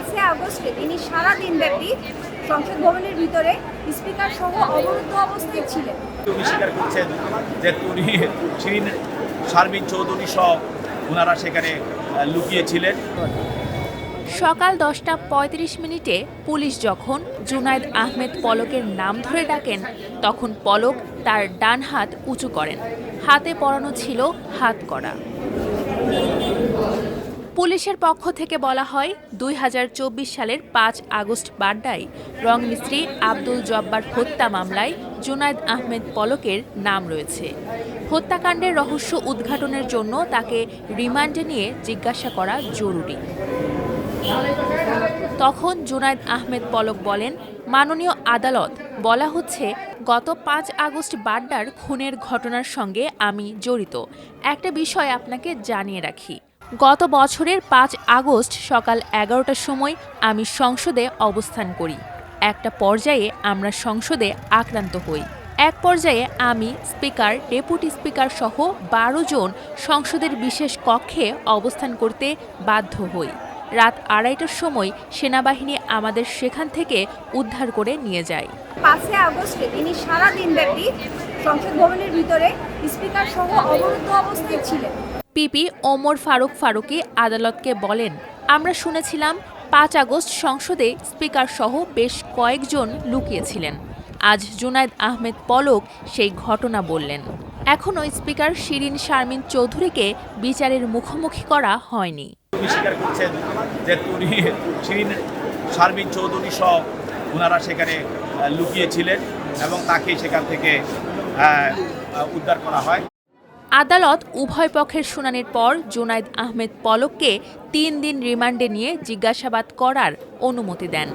পাঁচই আগস্টে তিনি সারা দিনব্যাপী সংসদ ভবনের ভিতরে স্পিকার সহ অবরুদ্ধ অবস্থায় ছিলেন। উনি স্বীকার করছেন যে উনি শিরিন শারমিন চৌধুরী সহ ওনারা সেখানে লুকিয়েছিলেন। সকাল দশটা পঁয়ত্রিশ মিনিটে পুলিশ যখন জুনায়দ আহমেদ পলকের নাম ধরে ডাকেন তখন পলক তার ডান হাত উঁচু করেন। হাতে পরানো ছিল হাত করা। পুলিশের পক্ষ থেকে বলা হয়, দুই হাজার চব্বিশ সালের পাঁচ আগস্ট বাড্ডায় রং মিস্ত্রি আব্দুল জব্বার হত্যা মামলায় জুনায়েদ আহমেদ পলকের নাম রয়েছে। হত্যাকাণ্ডের রহস্য উদ্ঘাটনের জন্য তাকে রিমান্ডে নিয়ে জিজ্ঞাসা করা জরুরি। তখন জুনায়েদ আহমেদ পলক বলেন, মাননীয় আদালত, বলা হচ্ছে, গত পাঁচ আগস্ট বাড্ডার খুনের ঘটনার সঙ্গে আমি জড়িত। একটা বিষয় আপনাকে জানিয়ে রাখি। গত বছরের পাঁচ আগস্ট সকাল এগারোটার সময় আমি সংসদে অবস্থান করি। একটা পর্যায়ে আমরা সংসদে আক্রান্ত হই। এক পর্যায়ে আমি স্পিকার, ডেপুটি স্পিকার সহ বারো জন সংসদের বিশেষ কক্ষে অবস্থান করতে বাধ্য হই। রাত আড়াইটার সময় সেনাবাহিনী আমাদের সেখান থেকে উদ্ধার করে নিয়ে যায়। পাঁচই আগস্টে তিনি সারা দিনব্যাপী সংসদ ভবনের ভিতরে স্পিকার সহ অবরুদ্ধ অবস্থায় ছিলেন। পিপি ওমর ফারুক ফারুকি আদালতকে বলেন, আমরা শুনেছিলাম পাঁচ আগস্ট সংসদে স্পিকার সহ বেশ কয়েকজন লুকিয়েছিলেন। আজ জুনায়েদ আহমেদ পলক সেই ঘটনা বললেন। এখনও স্পিকার শিরিন শারমিন চৌধুরীকে বিচারের মুখোমুখি করা হয়নি। যে শিরিন শারমিন চৌধুরী সহ ওনারা সেখানে লুকিয়েছিলেন এবং তাকে সেখান থেকে উদ্ধার করা হয়। আদালত উভয় পক্ষের শুনানির পর জুনাইদ আহমেদ পলককে তিন দিন রিমান্ডে নিয়ে জিজ্ঞাসাবাদ করার অনুমতি দেন।